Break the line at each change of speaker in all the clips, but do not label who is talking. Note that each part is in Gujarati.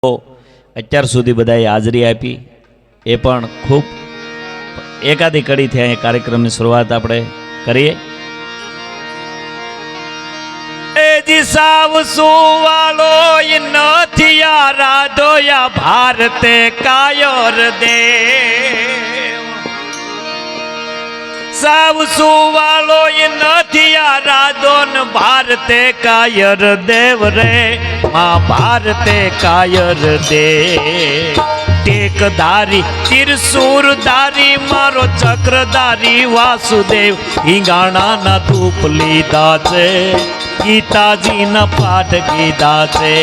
અત્યાર સુધી બધાએ હાજરી આપી. એ પણ ખૂબ એકાદી કડીથી અહીંયા કાર્યક્રમની શરૂઆત આપણે કરીએ. જી સાવ સુવાલો નથી આ રાધોયા ભારતે કાયર દેવ સાવ નથી આ રાધોન ભારતે કાયર દેવ રે. માં ભારતે કાયર દે ટેકધારી, તિરસુરધારી, મારો ચક્રધારી વાસુદેવ, હિંગાણાના ધૂપ લીધા છે. ગીતાજીના પાઠ કીધા છે.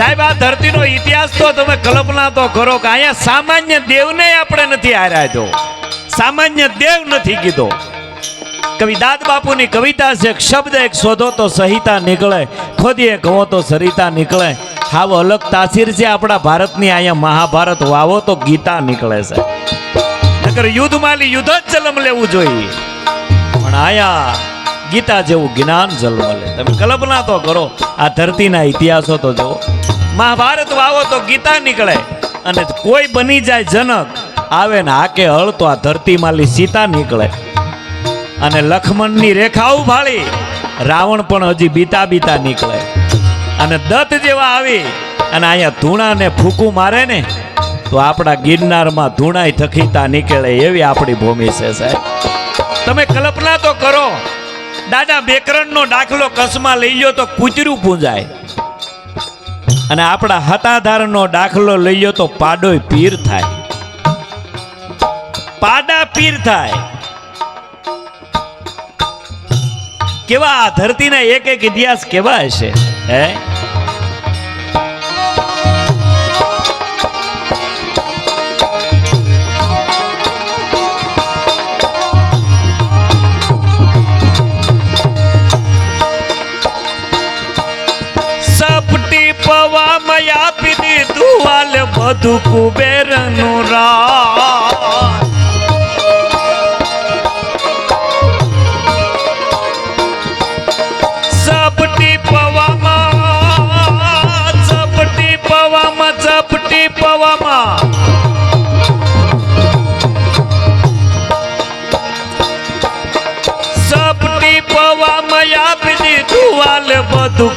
સાહેબ, આ ધરતીનો ઇતિહાસ તો તમે કલ્પના તો કરો કે અહીંયા સામાન્ય દેવને આપણે નથી હાર્યા જો સામાન્ય દેવ નથી કીધો. કવિ દાદ બાપુની કવિતા છે શબ્દ એક શોધો તો સહિતા નીકળે ખોદીએ કહો તો સરિતા નીકળે. હાવ અલગ તાસીર છે આપણા ભારતની, અહીંયા મહાભારત વાવો તો ગીતા નીકળે છે. નકર યુદ્ધમાં યુદ્ધ જ જન્મ લેવું જોઈએ. પણ આયા ગીતા જેવું જ્ઞાન જલમ લે. તમે કલ્પના તો કરો, આ ધરતીના ઇતિહાસો તો જુઓ. મહાભારત વાવો તો ગીતા નીકળે. અને કોઈ બની જાય જનક, આવે ને હાકે હળ તો આ ધરતીમાંલી સીતા નીકળે. અને લખમણની રેખા ઉભાળી, રાવણ પણ હજી બીતા બીતા નીકળે. અને દત્ત જેવા આવી, અને અહીંયા ધૂણાને ફૂકું મારે ને, તો આપણા ગિરનારમાં ધૂણાઈ થકીતા નીકળે એવી આપણી ભૂમિ છે સાહેબ. તમે કલ્પના તો કરો, દાદા બેકરણનો દાખલો કસમાં લઈ લો તો કૂતરું પૂંજાય. અને આપણા હતાધારનો દાખલો લઈએ તો પાડોય પીર થાય. પાડા પીર થાય. કેવા આ ધરતીના એક એક ઇતિહાસ કેવા હશે, હે? બધું કુબેરનું રાજ. ઝપટી પવામાં ઝપટી પવામાં ઝપટી પવામાં. ઝપટી પવામાં આપી દીધું વાલે બધું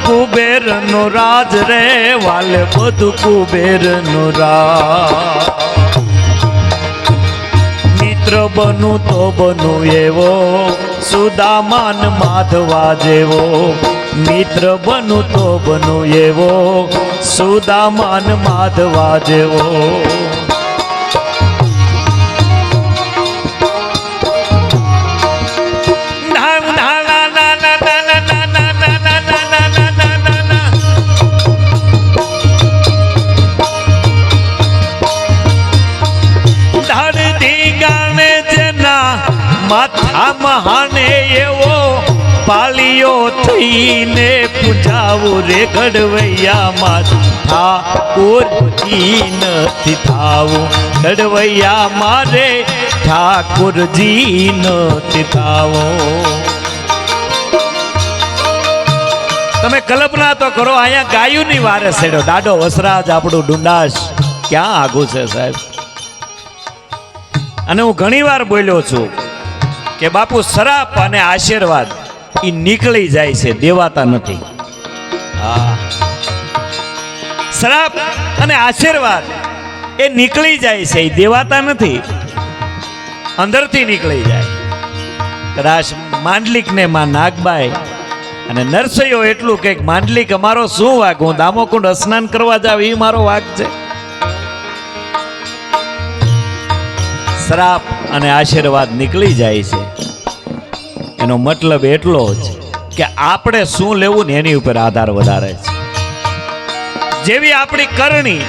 કુબેર નો રાજ રે, વાલે બધું કુબેર નો મિત્ર બનું તો બનું એવો, સુદામાન માધવા જેવો. મિત્ર બનું તો બનું એવો, સુદામાન માધવા જેવો. માથા મહાને એવો પાલિયો થઈને પૂજાવું રે ગડવૈયા માથા ઠાકોર નથી થાવું. ગડવૈયા મારે ઠાકોરજી નથી થાવો. તમે કલ્પના તો કરો, અહીંયા ગાયુંની વારે સેડો. દાડો વસરાજ આપણું ડુંડાસ ક્યાં આગું છે સાહેબ? અને હું ઘણી વાર બોલ્યો છું કે બાપુ શરાપ અને આશીર્વાદ એ નીકળી જાય છે, દેવાતા નથી. શરાપ અને આશીર્વાદ એ નીકળી જાય છે એ દેવાતા નથી. અંદરથી નીકળી જાય. કદાચ માંડલિકને માં નાગબાઈ અને નરસૈયો એટલું કે માંડલિક, અમારો શું વાઘ હું દામોકુંડ સ્નાન કરવા જાવ એ મારો વાઘ છે. શ્રાપ અને આશીર્વાદ નીકળી જાય છે. એનો મતલબ એટલો જ કે આપણે શું લેવું ને એની ઉપર આધાર વધારે છે. જેવી આપણી કરણી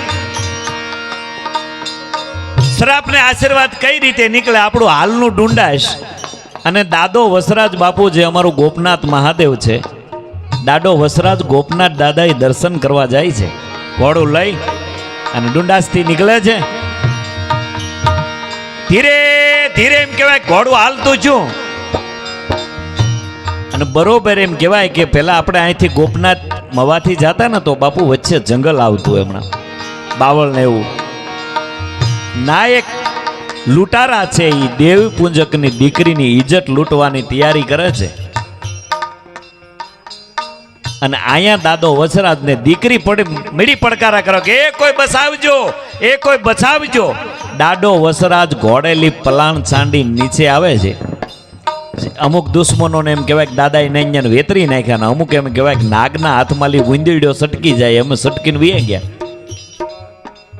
શ્રાપને આશીર્વાદ કઈ રીતે નીકળે આપણું હાલનું ડુંડાશ અને દાદો વસરાજ બાપુ જે અમારું ગોપનાથ મહાદેવ છે, દાદો વસરાજ ગોપનાથ દાદા એ દર્શન કરવા જાય છે. ઘોડું લઈ અને ડુંડાસથી નીકળે છે. ધીરે ધીરે એમ કહેવાય ઘોડું હાલતું છું. અને બરોબર એમ કહેવાય કે પહેલાં આપણે અહીંથી ગોપનાથ મવાથી જતા ને તો બાપુ વચ્ચે જંગલ આવતું હમણાં બાવળ ને એવું. ના એક લૂંટારા છે એ દેવી પૂંજકની દીકરીની ઇજ્જત લૂંટવાની તૈયારી કરે છે. અને અહીંયા દાદો વસરાજને દીકરી પડી મીડી પડકારા કરો કે, એ કોઈ બસાવજો, એ કોઈ બચાવજો દાડો વસરાજ ઘોડેલી પલાણ ચાંડી નીચે આવે છે. અમુક દુશ્મનોને એમ કહેવાય કે દાદાએ નૈયાને વેતરી નાખ્યા ને અમુક એમ કહેવાય કે નાગના હાથમાં ગુંદીડ્યો સટકી જાય અમે સટકીને વીએ ગયા.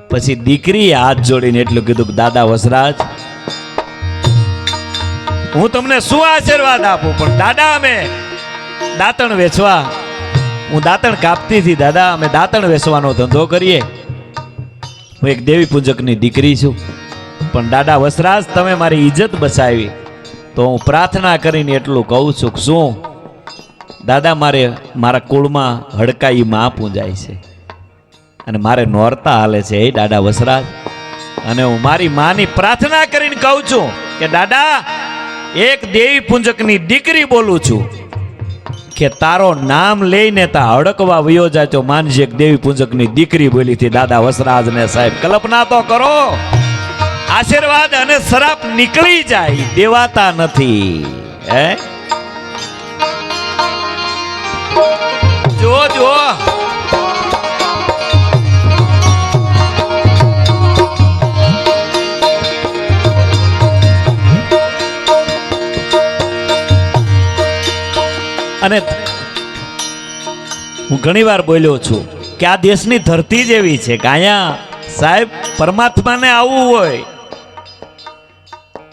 પછી દીકરીએ હાથ જોડીને એટલું કીધું કે, દાદા વસરાજ, હું તમને શું આશીર્વાદ આપું? પણ દાદા, અમે દાંતણ વેચવા, હું દાંતણ કાપતી હતી, દાદા, અમે દાંતણ વેચવાનો ધંધો કરીએ. હું એક દેવી પૂજકની દીકરી છું. પણ દાદા વસરાજ, તમે મારી ઇજ્જત બચાવી. તો હું પ્રાર્થના કરીને એટલું કહું છું કે શું? દાદા, મારે મારા કુળમાં હડકાઈ માં પૂંજાય છે. અને મારે નોરતા હાલે છે એ દાદા વસરાજ. અને હું મારી માની પ્રાર્થના કરીને કહું છું કે દાદા, એક દેવી પૂંજકની દીકરી બોલું છું કે તારો નામ લઈને તા હડકવા વયો જાય તો માનજી એક દેવી પૂંજકની દીકરી બોલી હતી. દાદા વસરાજ ને સાહેબ, કલ્પના તો કરો. આશીર્વાદ અને શરાપ નીકળી જાય, દેવાતા નથી, હે? જો જો અને હું ઘણી વાર બોલ્યો છું કે આ દેશની ધરતી જેવી છે કે અહીંયા સાહેબ પરમાત્માને આવવું હોય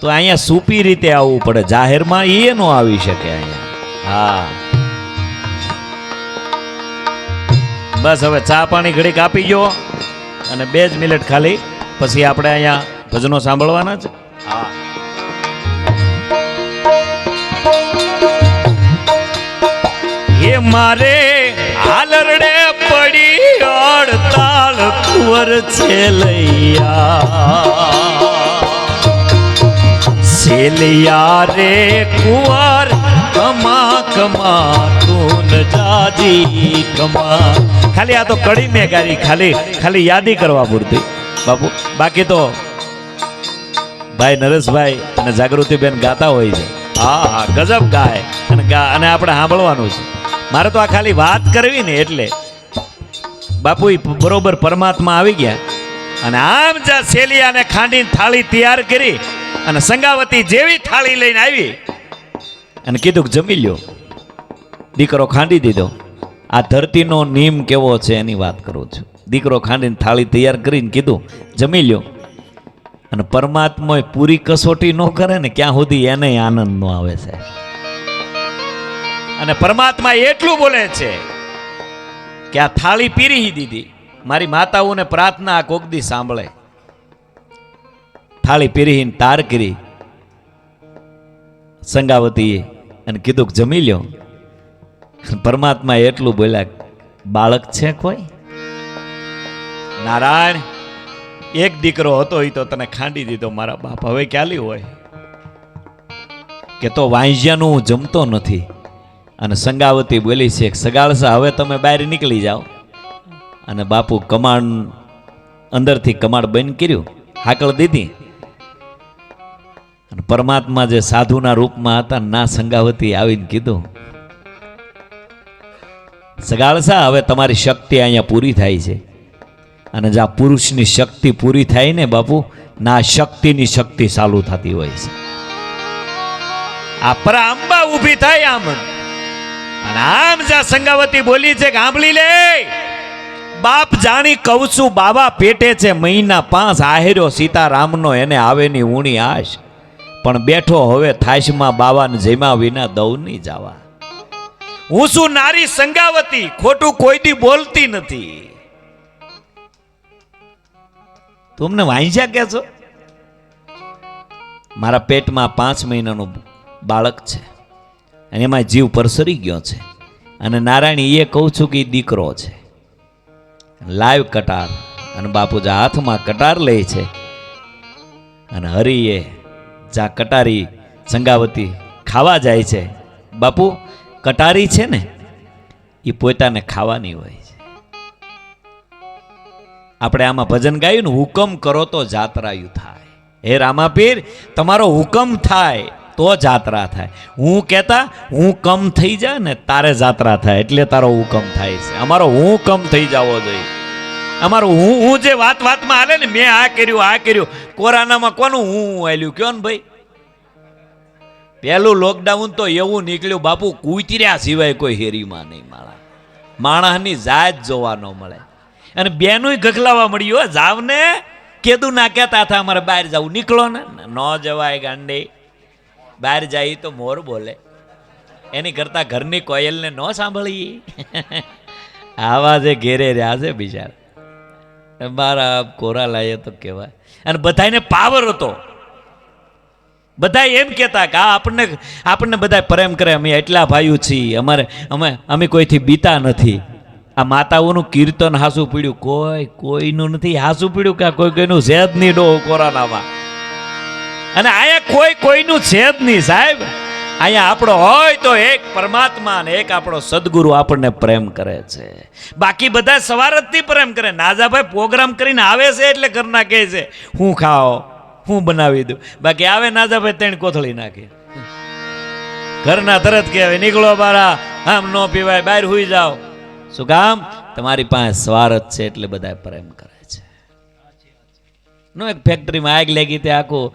તો અહીંયા સૂપી રીતે આવવું પડે. જાહેરમાં એ ન આવી શકે અહીંયા. હા. બસ હવે ચા પાણી ઘડીક આપી ગયો અને બે જ મિનિટ ખાલી. પછી આપણે અહીંયા ભજનો સાંભળવાના છે. હા. એ મારે હાલરડે પડી અડતાળ કુંવર છે લૈયા. સેલિયા રે કુંવર, કમા કમા, તું જાજી, કમા. ખાલી આ તો કડી મેં ગારી, ખાલી ખાલી યાદી કરવા પૂરતી. બાપુ, બાકી તો ભાઈ નરેશભાઈ અને જાગૃતિબેન ગાતા હોય છે. હા હા, ગજબ ગાય. અને ગા, અને આપણે સાંભળવાનું છે. મારે તો આ ખાલી વાત કરવી ને એટલે. બાપુ બરોબર પરમાત્મા આવી ગયા. અને આમ જ્યાં સેલિયાને ખાંડીને થાળી તૈયાર કરી અને સંગાવતી જેવી થાળી લઈને આવી અને કીધું જમી લ્યો. દીકરો ખાંડી દીધો. આ ધરતીનો નિયમ કેવો છે એની વાત કરું છું. દીકરો ખાંડીને થાળી તૈયાર કરીને કીધું, જમી લ્યો. અને પરમાત્માએ પૂરી કસોટી ન કરે ને, ક્યાં સુધી એને આનંદ નો આવે છે. અને પરમાત્મા એટલું બોલે છે કે આ થાળી પીરી દીધી. મારી માતાઓને પ્રાર્થના આ કોકદી સાંભળે. થાળી પીરીહીન તાર કરી સંગાવતીએ અને કીધું કે જમી લ્યો. પરમાત્મા એટલું બોલ્યા બાળક છે કોઈ? નારાયણ, એક દીકરો હતો એ તો તને ખાંડી દીધો, મારા બાપ હવે ક્યાલી હોય? કે તો વાંજ્યાનું હું જમતો નથી. અને સંગાવતી બોલી છે સગાળસા, હવે તમે બહાર નીકળી જાઓ. અને બાપુ કમાડ અંદરથી કમાડ બંધ કર્યું હાકળ દીધી. અને પરમાત્મા જે સાધુના રૂપમાં હતા, ના સંગાવતી આવીને કીધું સગાળસા હવે તમારી શક્તિ અહીંયા પૂરી થાય છે. અને જ્યાં પુરુષની શક્તિ પૂરી થાય ને બાપુ, ના શક્તિની શક્તિ ચાલુ થતી હોય છે. આ પરાંબા ઊભી થાય આમ. અને આમ જ્યાં સંગાવતી બોલી છે કે, આંબલી લે. બાપ જાણી કહું છું બાબા પેટે છે મહિના પાંચ આહેર્યો સીતારામનો એને આવેની ઊણી આશ પણ બેઠો હવે થાશમાં બાવાને જેમાં વિના દઉં નહીં જાવા. હું શું નારી સંગાવતી, ખોટું કોઈથી બોલતી નથી. તમને વાંચ્યા કે છો? મારા પેટમાં પાંચ મહિનાનું બાળક છે અને એમાં જીવ પરસરી ગયો છે. અને નારાયણ એ કહું છું કે એ દીકરો છે. લાઈવ કટાર અને બાપુજા હાથમાં કટાર લે છે અને હરિએ જા કટારી સંગાવતી ખાવા જાય છે. બાપુ, કટારી છે ને? એ પોતાને ખાવાની હોય છે. આપણે આમાં ભજન ગાયું ને, હુકમ કરો તો જાત્રાયું થાય. હે રામાપીર, તમારો હુકમ થાય તો જાત્રા થાય. હું કહેતા હું કમ થઈ જાય ને, તારે જાત્રા થાય. એટલે તારો હુકમ થાય છે. અમારો હું કમ થઈ જવો જોઈએ. અમારો હું હું જે વાત વાતમાં હાલે ને, મેં આ કર્યું આ કર્યું. કોરોનામાં કોનું હું આવ્યું કયો ને ભાઈ? પહેલું લોકડાઉન તો એવું નીકળ્યું, બાપુ, કૂતર્યા સિવાય કોઈ હેરીમાં નહીં માળા માણસની જાત જોવા ન મળે. અને બેનું ગખલાવા મળ્યું, હો જાવ ને કેદું ના કહેતા હતા, અમારે બહાર જવું. નીકળો ને. ન જવાય ગાંડે. બહાર જાય તો મોર બોલે. એની કરતા ઘરની કોયલને ન સાંભળીએ. આવા જે ઘેરે રહ્યા છે બિચારા. મારા કોરા લાયે તો કહેવાય. અને બધાને પાવર હતો. બધા એમ કહેતા કે આ આપણને આપણને બધા પ્રેમ કરે, અમે એટલા ભાઈઓ છીએ, અમારે, અમે અમે કોઈથી બીતા નથી. આ માતાઓનું કીર્તન હાસું પીડ્યું. કોઈ, કોઈનું નથી હાસું પીડ્યું કે કોઈ, કોઈનું છે નહીં ડો કોરોનામાં. અને આયા કોઈ, કોઈનું છે જ નહીં સાહેબ. અહીંયા આપણો હોય તો એક પરમાત્મા અને એક આપણો સદગુરુ આપણને પ્રેમ કરે છે. બાકી બધા સવાર જ પ્રેમ કરે. નાજાભાઈ પ્રોગ્રામ કરીને આવે છે એટલે ઘરના કહે છે, હું ખાઓ, હું બનાવી દઉં. બાકી આવે નાજાભાઈ તેણે કોથળી નાખે. ઘરના તરત કહેવાય નીકળો બારા આમ ન પીવાય, બહાર હુઈ જાઓ. શું કામ? તમારી પાસે સ્વાર્થ છે એટલે બધા પ્રેમ કરે. નો એક ફેક્ટરીમાં આગ લાગી તે આખું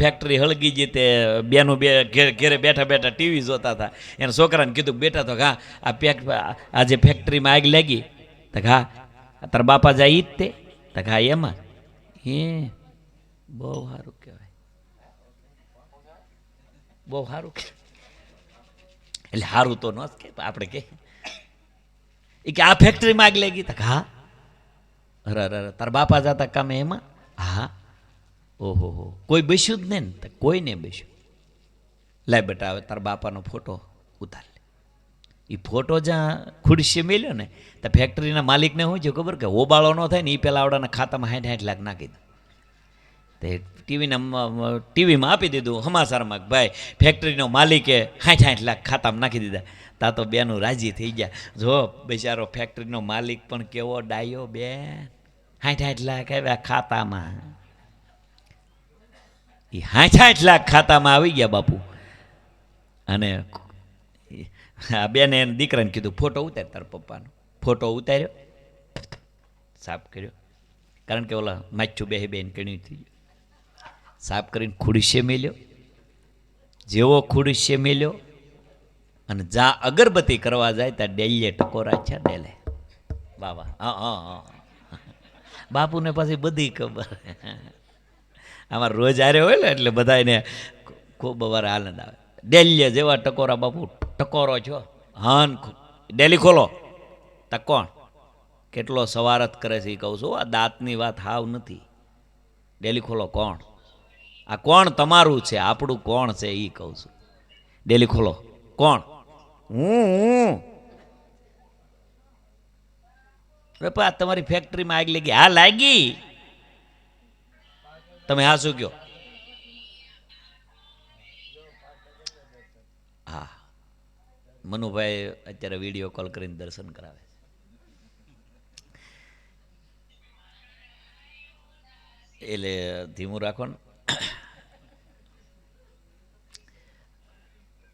ફેક્ટરી હળગી ગઈ તે બેનું બે ઘેર, ઘેરે બેઠા બેઠા ટીવી જોતા હતા. એને છોકરાને કીધું બેઠા તો હા આ પેક આ જે ફેક્ટરીમાં આગ લાગી, તો હા તારા બાપા જાય જ તે. તો હા એમાં. હે, બહુ સારું કહેવાય. બહુ સારું કે એટલે સારું તો ન જ કે આપણે કે એ કે આ ફેક્ટરીમાં આગ લાગી, તો હા અરે અરે, તારા બાપા જતા કામે એમાં? હા ઓહો, હો. કોઈ બેસ્યું જ નહીં ને તો કોઈ બેસ્યું? લાય બેટા, હવે તારા બાપાનો ફોટો ઉતાર લે. એ ફોટો જ્યાં ખુરશી મેલ્યો ને, તો ફેક્ટરીના માલિકને શું છે ખબર કે હોબાળો ન થાય ને એ પહેલાં આવડાના ખાતામાં સાઠ સાઠ લાખ નાખી દે. તે ટીવીના ટીવીમાં આપી દીધું સમાચારમાં ભાઈ ફેક્ટરીનો માલિકે સાઠ સાઠ લાખ ખાતામાં નાખી દીધા. તા તો બેનું રાજી થઈ ગયા. જો, બિચારો ફેક્ટરીનો માલિક પણ કેવો ડાયો બેન. સાઠ આઠ લાખ આવ્યા ખાતામાં એ સાઠ આઠ લાખ ખાતામાં આવી ગયા બાપુ અને આ બેને એને દીકરાને કીધું ફોટો ઉતાર તાર પપ્પાનો ફોટો ઉતાર્યો સાફ કર્યો કારણ કે ઓલા માચું બે બેન કણી થઈ ગયું સાફ કરીને ખુડશે મેલ્યો જેવો ખુડશે મેલ્યો અને જ્યાં અગરબત્તી કરવા જાય ત્યાં ડેલીએ ટકોરા છે ડેલે વાહ વાહ હા હા હા બાપુને પછી બધી ખબર. આમાં રોજ આરે હોય ને એટલે બધા એને ખૂબ વાર આનંદ આવે. ડેલીએ જેવા ટકોરા બાપુ, ટકોરો છો? હન ડેલી ખોલો. તા કોણ? કેટલો સવારત કરે છે એ કહું છું. આ દાંતની વાત હાવ નથી. ડેલી ખોલો કોણ? આ કોણ તમારું છે? આપણું કોણ છે એ કહું છું. ડેલી ખોલો. કોણ? હું હું. બાપા તમારી ફેક્ટરીમાં આગ લાગી. હા, લાગી. તમે હા શું કયો હા. મનુભાઈ અત્યારે વીડિયો કોલ કરીને દર્શન કરાવે એટલે ધીમું રાખો ને.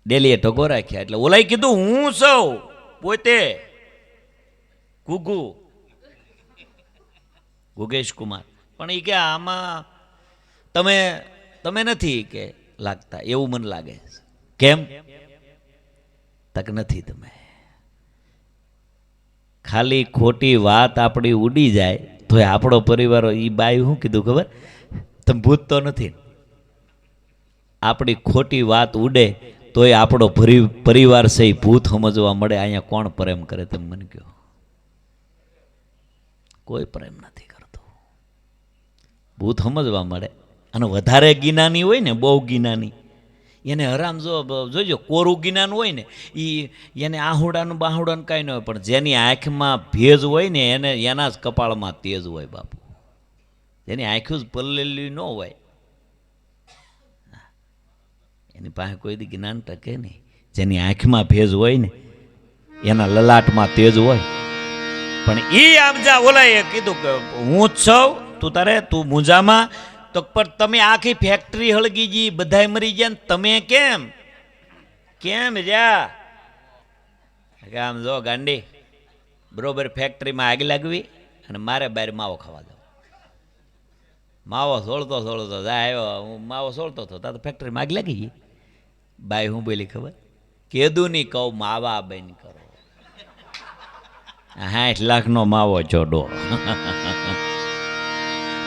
ડેલીએ ઢગો રાખ્યા. એટલે ઓલાઈ કીધું, હું સૌ પોતે ગુગુ ગુગેશ કુમાર. પણ એ કે આમાં તમે તમે નથી કે લાગતા, એવું મને લાગે કેમ? તક નથી તમે. ખાલી ખોટી વાત આપણી ઉડી જાય તો આપણો પરિવાર એ બાઈ શું કીધું ખબર? તમે ભૂત તો નથી. આપણી ખોટી વાત ઉડે, તોય આપણો પરિવાર છે એ ભૂત સમજવા મળે, અહીંયા કોણ પ્રેમ કરે તમે મને કહો. કોઈ પ્રેમ નથી. ભૂત સમજવા મળે. અને વધારે ગિનાની હોય ને, બહુ ગિનાની. એને હરામ જો જોઈજો કોરું જ્ઞાન હોય ને એ એને આહુડાનું બાહુડાનું કાંઈ ન હોય, પણ જેની આંખમાં ભેજ હોય ને, એને એના જ કપાળમાં તેજ હોય બાપુ. જેની આંખું જ પલ્લેલી ન હોય. એની પાસે કોઈ દી જ્ઞાન ટકે નહીં. જેની આંખમાં ભેજ હોય ને, એના લલાટમાં તેજ હોય. પણ એ આમ જા ઓલાએ કીધું કે હું જ છું તું તારે, તું મૂંઝામાં તો પણ તમે આખી ફેક્ટરી હળગી ગઈ બધાય મરી ગયા ને તમે કેમ? કેમ જા? આમ જો ગાંડી, બરોબર ફેક્ટરીમાં આગ લાગવી અને મારે બહાર માવો ખાવા દો. માવો સોળતો સોળતો જાય આવ્યો, હું માવો સોળતો હતો તો ફેક્ટરીમાં આગ લાગી ગઈ. બાઈ હું બોલી, ખબર? કેદું નહીં કહું, માવા બેન કરો. સાઠ લાખનો માવો જોડો.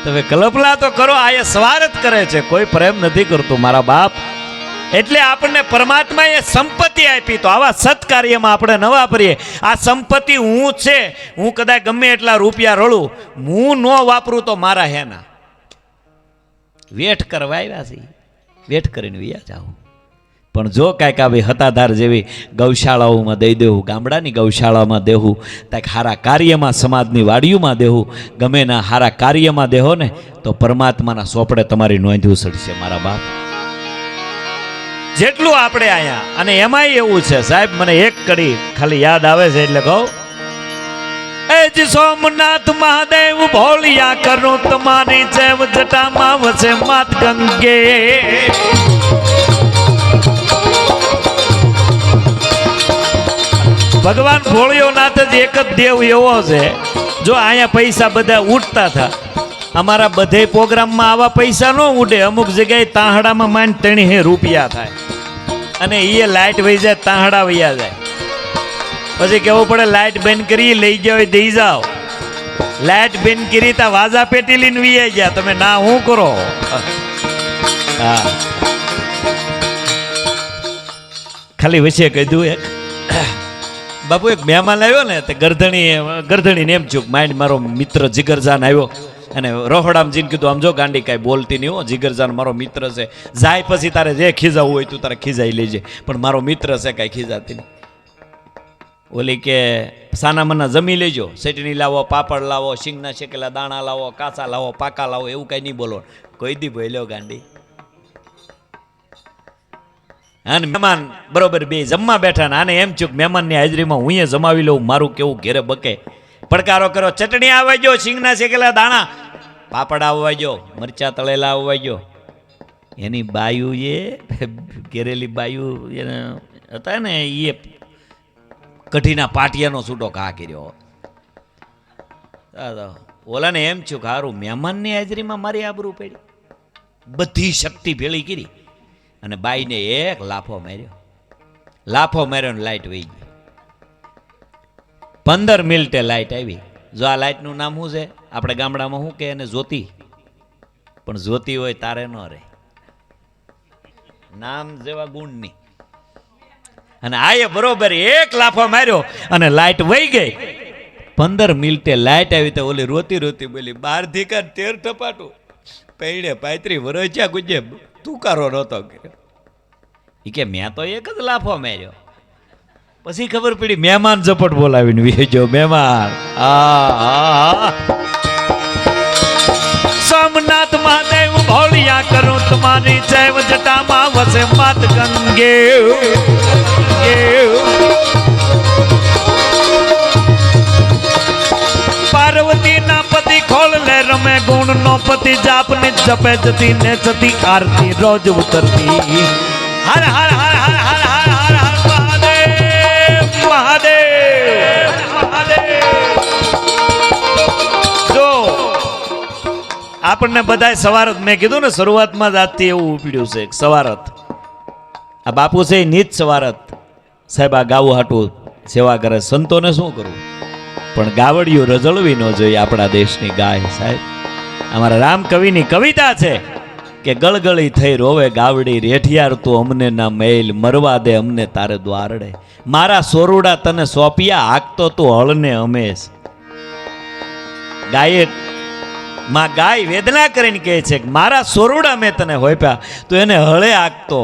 તમે કલ્પના તો કરો, આ એ સ્વાર્થ કરે છે. કોઈ પ્રેમ નથી કરતું, મારા બાપ. એટલે આપણને પરમાત્માએ સંપત્તિ આપી, તો આવા સત્કાર્યમાં આપણે ન વાપરીએ. આ સંપત્તિ હું છે, હું કદાચ ગમે એટલા રૂપિયા રળું, હું ન વાપરું તો મારા હેના. વેઠ કરવા આવ્યા છે. વેઠ કરીને વ્યા જાઓ. પણ જો કાંઈક આવી હતાધાર જેવી ગૌશાળાઓમાં દઈ દેવું, ગામડાની ગૌશાળામાં દેવું કાંઈક હારા કાર્યમાં, સમાજની વાડીઓમાં દેવું, ગમે ના હારા કાર્યમાં દેહો ને, તો પરમાત્માના સોપડે તમારી નોંધવું સડશે મારા બાપ. જેટલું આપણે અહીંયા અને એમાંય એવું છે, સાહેબ, મને એક કડી ખાલી યાદ આવે છે, એટલે કહું. એજ સોમનાથ મહાદેવ ભોળિયા કરું તમારી જેવ જટામાં વસે માત ગંગે. ભગવાન ભોળિયોનાથ જ એક જ દેવ એવો છે. જો અહીંયા પૈસા બધા ઉઠતા હતા. અમારા બધે પ્રોગ્રામમાં આવા પૈસા ન ઉડે. અમુક જગ્યાએ તાહડામાં માંડ તેણી હે રૂપિયા થાય. અને એ લાઇટ વહી જાય, તાહડા વૈયા જાય. પછી કેવું પડે લાઇટ બંધ કરી, લઈ એ દઈ જાઓ. લાઇટ બંધ કરી તા વાજા પેટી લઈને વી ગયા. તમે ના હું કરો? હા. ખાલી વચ્ચે કીધું એક. બાપુ, એક મહેમાન આવ્યો ને, તે ગરધણી ગરધણીને એમ છું માઇન્ડ મારો મિત્ર જીગરજાન આવ્યો. અને રોહડામ જીને કીધું, આમ જો ગાંડી કાંઈ બોલતી નહીં હો, જીગરજાન મારો મિત્ર છે. જાય પછી તારે જે ખીજાવું હોય તું તારે ખીજાઈ લેજે, પણ મારો મિત્ર છે, કાંઈ ખીજાતી નહીં. ઓલી કે સાના મના જમી લેજો, ચટણી લાવો, પાપડ લાવો, શીંગના શેકેલા દાણા લાવો, કાચા લાવો, પાકા લાવો, એવું કાંઈ નહીં બોલો કોઈ દી ભોલ્યો ગાંડી. અને મહેમાન બરોબર બે જમવા બેઠા ને આને એમ ચૂક મહેમાનની હાજરીમાં હું જમાવી લઉં, મારું કેવું ઘેરે બકે. પડકારો કરો, ચટણી આવવા સિંગના શેકેલા દાણા. પાપડ આવવાજો, મરચા તળેલા આવવાજો. એની બાયુ એ ઘેરેલી બાયુ એને હતા ને એ કઢીના પાટિયાનો છૂટો ઘા કર્યો. ઓલાને એમ થયું કે હારું, મહેમાનની હાજરીમાં મારી આબરૂ પડી. બધી શક્તિ ભેળી કરી. અને બાઈને એક લાફો માર્યો. લાફો માર્યો લાઈટ વહી ગઈ. પંદર મિનિટે લાઈટ આવી. જો આ લાઈટનું નામ શું છે? આપણે ગામડામાં શું કે એને જ્યોતિ. પણ જ્યોતિ હોય તારે ન રહે. નામ જેવા ગુણની અને આયે બરોબર એક લાફો માર્યો અને લાઈટ વહી ગઈ. પંદર મિનિટે લાઈટ આવી તો ઓલી રોતી રોતી બોલી બાર ધીકા તેર ટપાટું. પૈડે પાયત્રી વરોચ્યા ગુજે તુકારો નહોતો કર્યો એ કે. મેં તો એક જ લાફો માર્યો. પછી ખબર પડી મહેમાન ઝપટ બોલાવીને વેજો મહેમાન સોમનાથ મહાદેવ ભોળિયા કરું, તમારી જૈવ જટામાં વસે માત ગંગે રમે ગુણ નો પતિ જાપ ને જપે જતી ને જતી આરતી રોજ ઉતરતી. હર હર હર હર હર હર હર હર, મહાદેવ મહાદેવ આપણને બધાય સવારત મેં કીધું ને, શરૂઆતમાં જ આજથી એવું ઉપડ્યું છે સવારત આ બાપુ છે નીચ સવારત સાહેબ, આ ગાવું હાટું સેવા કરે, સંતોને શું કરવું પણ ગાવડિયું રજળવી ન જોઈએ આપણા દેશની ગાય, સાહેબ. અમારા રામ કવિની કવિતા છે કે ગળગળી થઈ રોવે ગાવડી રેઠિયાર તું અમને ના મેલ, મરવા દે અમને તારે દ્વારડે. મારા સોરુડા તને સોંપિયા હાકતો તું હળને હમેશ. ગાયે માં ગાય વેદના કરીને કહે છે કે મારા સોરુડા મેં તને હોપ્યા, તો એને હળે આગતો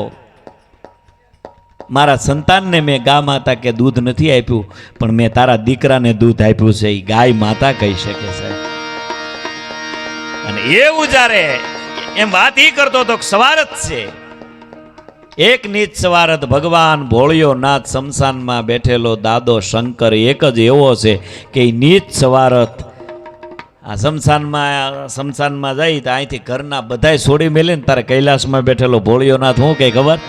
મારા સંતાનને મેં ગા માતા કે દૂધ નથી આપ્યું, પણ મેં તારા દીકરાને દૂધ આપ્યું છે એ ગાય માતા કહી શકે છે. અને એવું જ્યારે એમ વાત એ કરતો તો સવારત છે. એક નીચ સવારત ભગવાન ભોળિયો નાથ શમશાનમાં બેઠેલો દાદો શંકર એક જ એવો છે કે નીચ સવારત આ શમશાનમાં શમશાનમાં જાય તો અહીંથી ઘરના બધાય છોડી મેલે ને તારે કૈલાસમાં બેઠેલો ભોળિયો નાથ હું કે ખબર?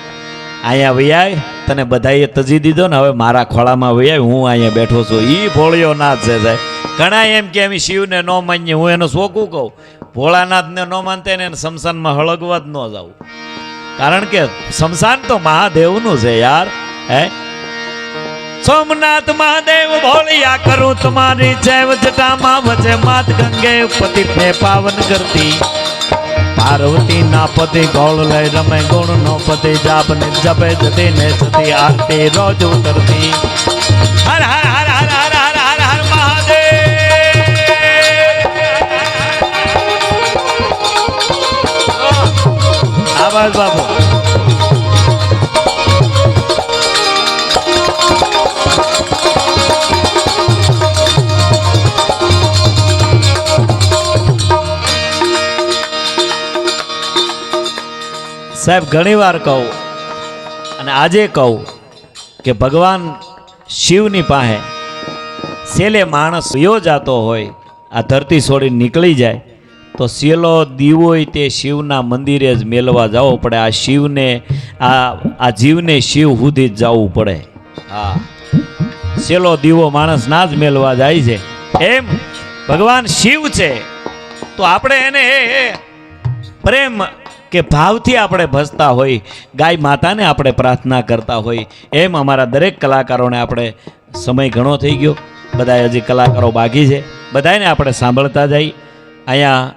અહીંયા વૈયાય તને બધાએ તજી દીધો ને હવે મારા ખોળામાં વૈયાય હું અહીંયા બેઠો છું. એ ભોળિયો નાથ છે. સાહેબ ઘણા એમ કે અમે શિવને ન માનીએ. હું એનું શોખું કહું. ભોળાનાથને ન માનતા એને શમશાનમાં હળગવા જ ન જાવું કારણ કે શમશાન તો મહાદેવનું છે યાર. હે? સોમનાથ મહાદેવ ભોળિયા કરું તમારી જૈવ જટામાં વચે માત ગંગે પતિતને પાવન કરતી. પાર્વતી ના પતિ ગોળ લઈ રમે ગુણ નો પતિ જાપ ને જપે જતી ને જતી આરતી રોજ ઉતરતી હર હર હર હર હર હર હર હર મહાદેવ આવાજ બાપુ સાહેબ, ઘણીવાર કહું અને આજે કહું કે ભગવાન શિવની પાસે સેલે માણસ યો જાતો હોય, આ ધરતી છોડી નીકળી જાય, તો સેલો દીવોય તે શિવના મંદિરે જ મેલવા જવો પડે. આ શિવને, આ આ જીવને શિવ સુધી જ જવું પડે. હા. સેલો દીવો માણસ ના જ મેલવા જાય છે. એમ ભગવાન શિવ છે. તો આપણે એને પ્રેમ કે ભાવથી આપણે ભજતા હોય, ગાય માતાને આપણે પ્રાર્થના કરતા હોય, એમ અમારા દરેક કલાકારોને આપણે સમય ઘણો થઈ ગયો. બધા હજી કલાકારો બાકી છે. બધાને આપણે સાંભળતા જઈ. અહીંયા